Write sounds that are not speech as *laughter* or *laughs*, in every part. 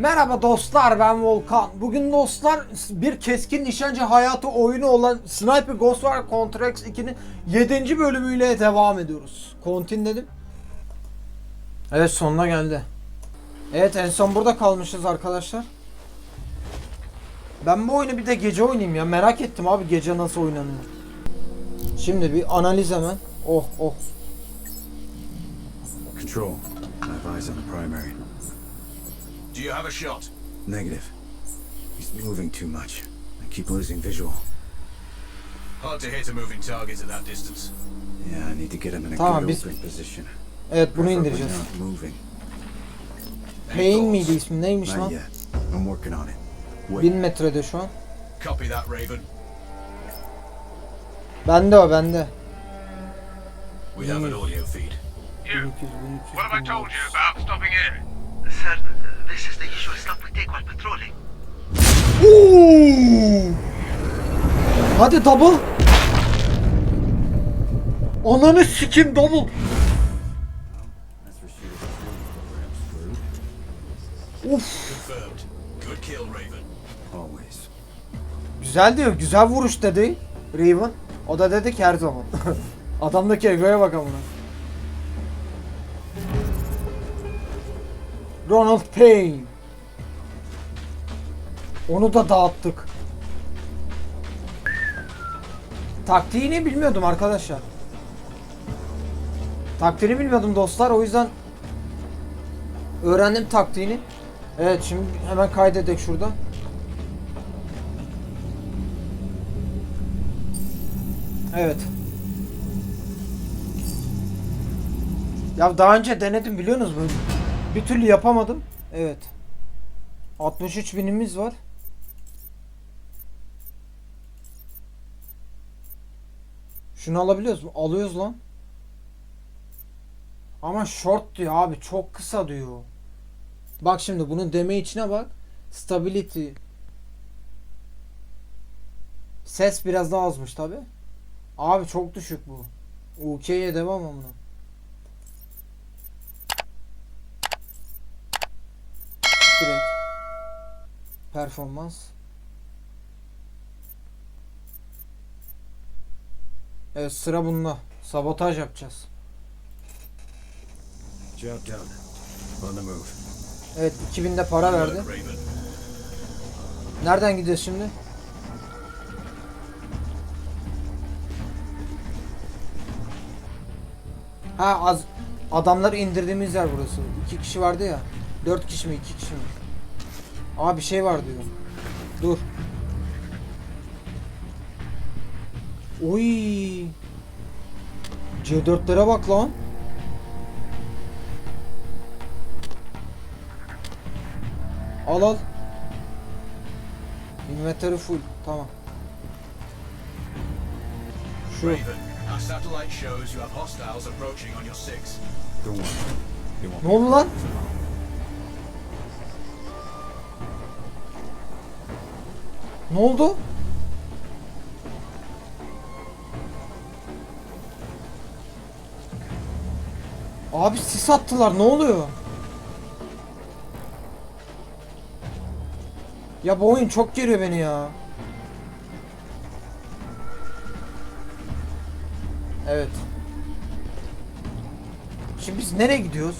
Merhaba dostlar ben Volkan. Bugün dostlar bir keskin nişancı hayatı oyunu olan Sniper Ghost War Contracts 2'nin 7. bölümüyle devam ediyoruz. Kontin dedim. Evet sonuna geldi. Evet en son burada kalmışız arkadaşlar. Ben bu oyunu bir de gece oynayayım ya. Merak ettim abi gece nasıl oynanıyor. Şimdi bir analiz hemen. Oh oh. Control. I have eyes on the primary. Do you have a shot? Negative. He's moving too much. I keep losing visual. Hard to hit a moving target at that distance. Yeah, I need to get him in a Tamam, good biz- open position. Evet bunu Preferably indireceğiz. not moving. Pain miydi ismi neymiş Not lan? yet. I'm working on it. Wait. 1000 metrede şu an. Copy that, Raven. Bende o bende. We have an audio feed. You. What have I told you about stopping here? Sir, this is the usual stop we take while patrolling. Oo! Hadi double. Ananı sikim double. Uf. Güzel diyor. Güzel vuruş dedi Raven. O da dedi ki her zaman. *laughs* Adamdaki egoya bak amına. Ronald Payne. Onu da dağıttık. Taktiğini bilmiyordum arkadaşlar. Taktiğini bilmiyordum dostlar. O yüzden öğrendim taktiğini. Evet şimdi hemen kaydedek şurada. Evet. Ya daha önce denedim biliyorsunuz mu? Bir türlü yapamadım. Evet. 63 binimiz var. Şunu alabiliyoruz mu? Alıyoruz lan. Ama short diyor abi. Çok kısa diyor. Bak şimdi bunun deme içine bak. Stability. Ses biraz daha azmış tabi. Abi çok düşük bu. UK'ye devam ama. Performans. Evet sıra bunda. Sabotaj yapacağız. Done. On the move. Evet 2000'de para verdi. Nereden gidiyoruz şimdi? Ha az adamları indirdiğimiz yer burası. İki kişi vardı ya. Dört kişi mi iki kişi mi? Aa bir şey var diyor. Dur. Oy. C4'lere bak lan. Al al. İnventörü full. Tamam. Şu. Raven, our satellite Ne oldu? Abi sis attılar ne oluyor? Ya bu oyun çok geriyor beni ya. Evet. Şimdi biz nereye gidiyoruz?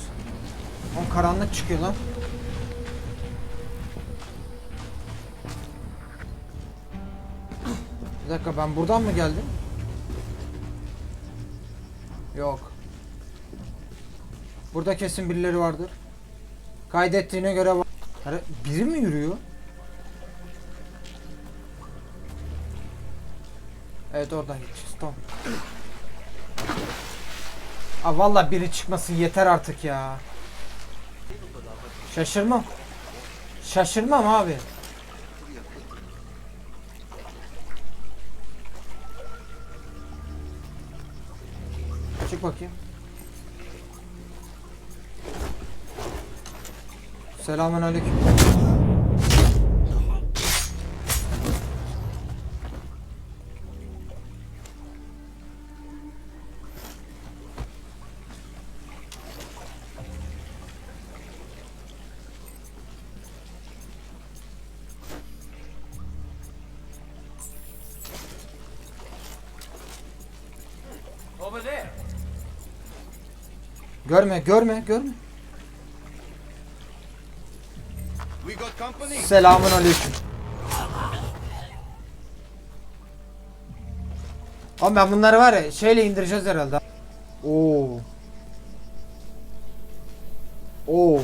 Oğlum karanlık çıkıyor lan. Bir dakika ben buradan mı geldim? Yok. Burada kesin birileri vardır. Kaydettiğine göre var. Biri mi yürüyor? Evet oradan gideceğiz tamam. Aa valla biri çıkmasın yeter artık ya. Şaşırmam. Şaşırmam abi. bakayım. Selamun aleyküm. Over there. Görme, görme, görme. Selamun aleyküm. Ama ben bunları var ya şeyle indireceğiz herhalde. Oo. Oo.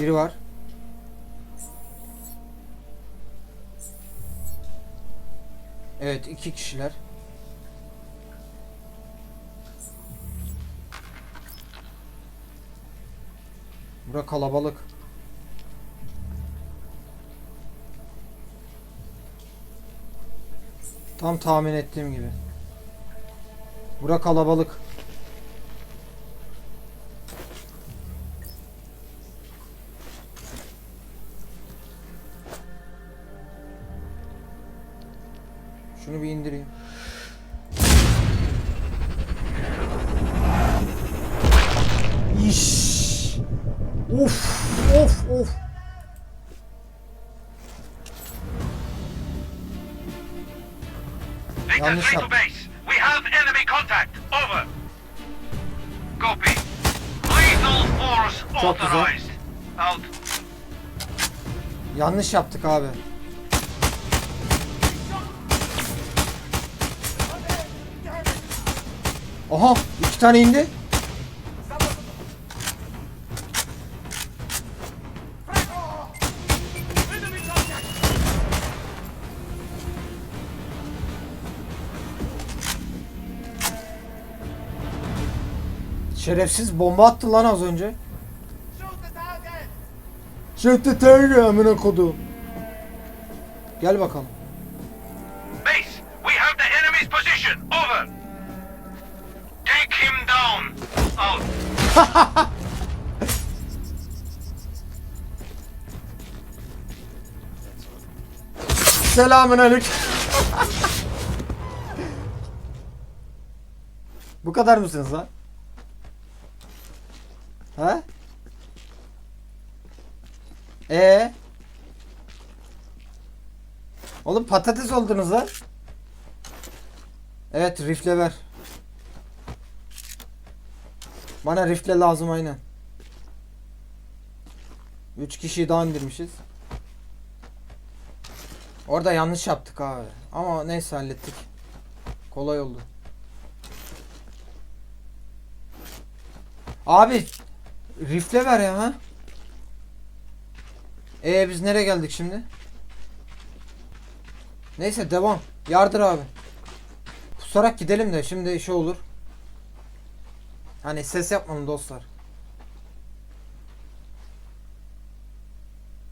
Biri var. Evet iki kişiler. Bura kalabalık. Tam tahmin ettiğim gibi. Bura kalabalık. Şunu bir indireyim. Of, of, of. Yanlış 3 to yaptım. base. We have enemy contact. Over. Copy. Lethal force Çok güzel. authorized. Out. Yanlış yaptık abi. Aha iki tane indi. Şerefsiz bomba attı lan az önce. Shoot the target amına kodum. Gel bakalım. Base, we have the enemy's position. Over. Take him down. Out. *laughs* Selamün aleyküm. Bu kadar mısınız lan? Ha? Ee? Oğlum patates oldunuz lan. Evet rifle ver. Bana rifle lazım aynen. 3 kişiyi daha indirmişiz. Orada yanlış yaptık abi. Ama neyse hallettik. Kolay oldu. Abi rifle ver ya. Ee biz nereye geldik şimdi? Neyse devam. Yardır abi. Pusarak gidelim de şimdi işe olur. Hani ses yapmayın dostlar.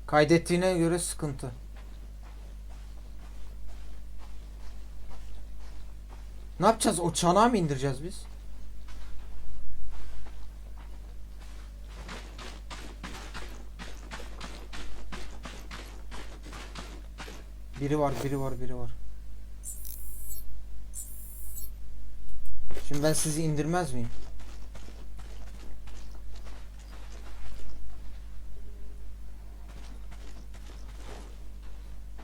Kaydettiğine göre sıkıntı. Ne yapacağız? O çanağı mı indireceğiz biz? Biri var, biri var, biri var. Şimdi ben sizi indirmez miyim?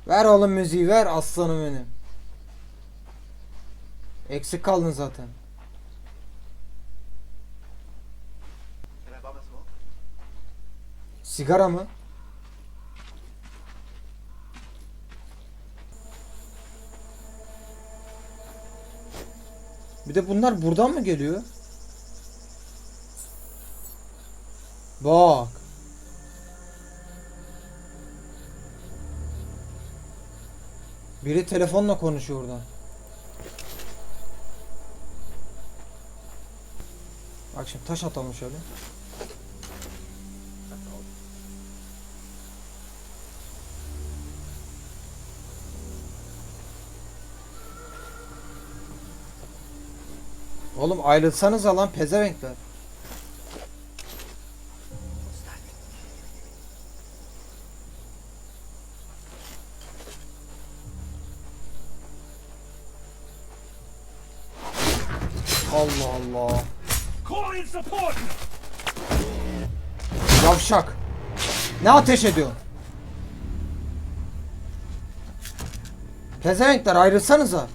Ver oğlum müziği ver aslanım benim. Eksik kaldın zaten. Sigara mı? Bir de bunlar buradan mı geliyor? Bak. Biri telefonla konuşuyor oradan. Bak şimdi taş atalım şöyle. Oğlum ayrılsanız lan pezevenkler. Allah Allah. Yavşak. Ne ateş ediyor? Pezevenkler ayrılsanıza.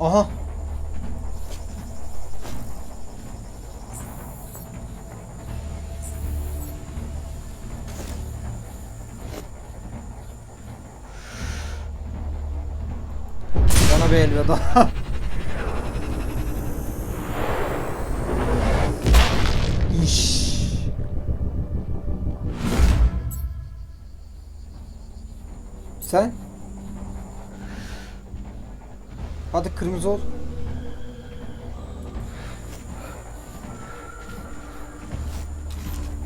Aha. Bana bir elveda. *laughs* Sen? Hadi kırmızı ol.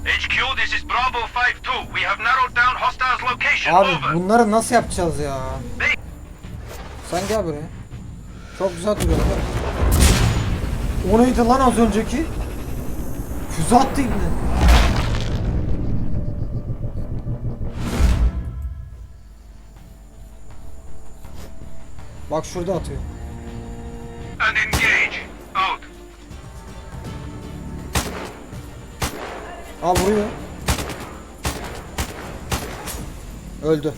HQ, this is Bravo 5-2. We have narrowed down hostiles location. Abi bunları nasıl yapacağız ya? Sen gel buraya. Çok güzel duruyor. O neydi lan az önceki? Füze attı ibne. Bak şurada atıyor. And engage. Out. Al vuruyor. Öldü.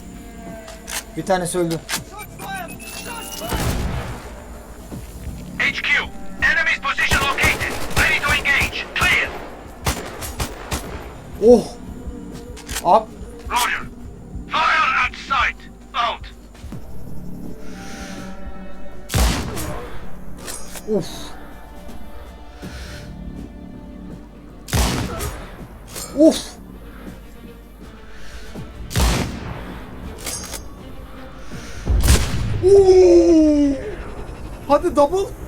Bir tanesi öldü. HQ, enemy's position located. Ready to engage. Clear. Oh! Abi Uf. Uf. Oo! Hadi double.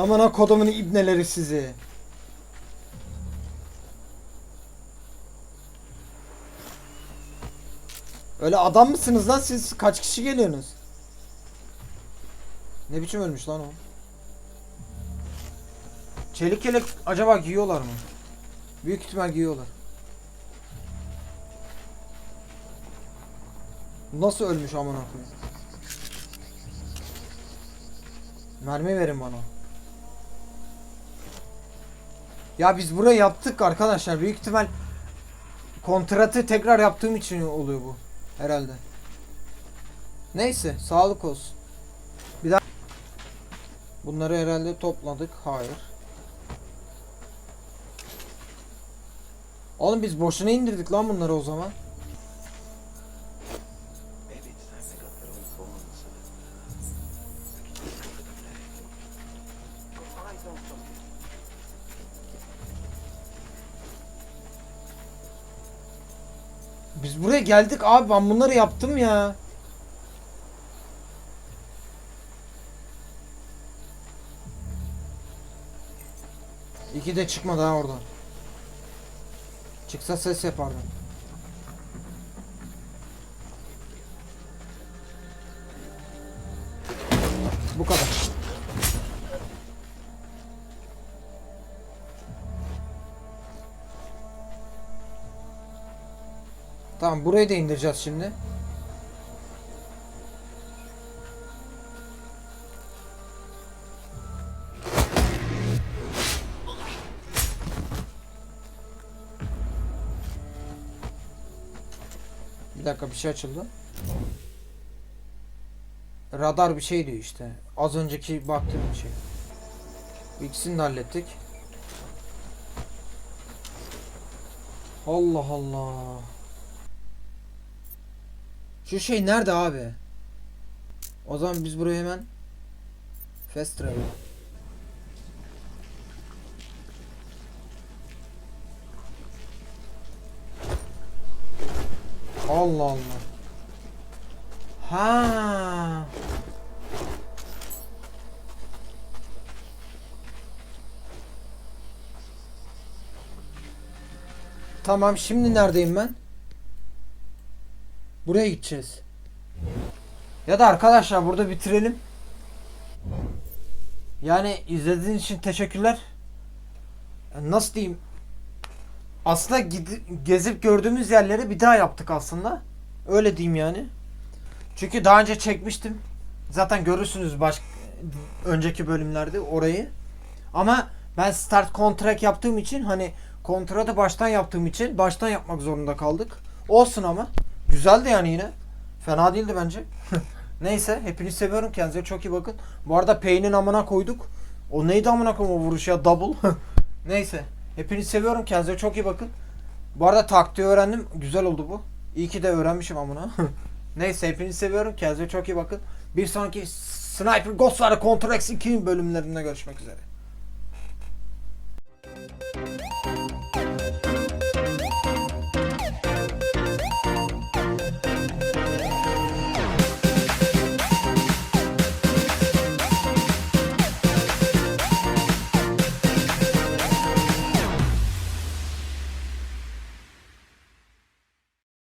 Aman ha kodumun ibneleri sizi. Öyle adam mısınız lan siz? Kaç kişi geliyorsunuz? Ne biçim ölmüş lan o? Çelik yelek acaba giyiyorlar mı? Büyük ihtimal giyiyorlar. Nasıl ölmüş aman koyayım? Mermi verin bana. Ya biz burayı yaptık arkadaşlar. Büyük ihtimal kontratı tekrar yaptığım için oluyor bu. Herhalde. Neyse, sağlık olsun. Bir daha Bunları herhalde topladık. Hayır. Oğlum biz boşuna indirdik lan bunları o zaman. Geldik abi ben bunları yaptım ya. İki de çıkmadı ha oradan. Çıksa ses yapardım. Bu kadar. Tamam burayı da indireceğiz şimdi. Bir dakika bir şey açıldı. Radar bir şey diyor işte. Az önceki baktığım bir şey. İkisini de hallettik. Allah Allah. Şu şey nerede abi? O zaman biz buraya hemen fast travel. Allah Allah. Ha. Tamam şimdi neredeyim ben? Buraya gideceğiz. Ya da arkadaşlar burada bitirelim. Yani izlediğiniz için teşekkürler. Nasıl diyeyim? Aslında gezip gördüğümüz yerleri bir daha yaptık aslında. Öyle diyeyim yani. Çünkü daha önce çekmiştim. Zaten görürsünüz baş önceki bölümlerde orayı. Ama ben start contract yaptığım için hani kontratı baştan yaptığım için baştan yapmak zorunda kaldık. Olsun ama. Güzeldi yani yine. Fena değildi bence. *laughs* Neyse hepinizi seviyorum. Kendinize çok iyi bakın. Bu arada Payne'in amına koyduk. O neydi amına koyayım o vuruş ya double. *laughs* Neyse. Hepinizi seviyorum. Kendinize çok iyi bakın. Bu arada taktiği öğrendim. Güzel oldu bu. İyi ki de öğrenmişim amına. *laughs* Neyse hepinizi seviyorum. Kendinize çok iyi bakın. Bir sonraki Sniper Ghost War Contra X 2 bölümlerinde görüşmek üzere.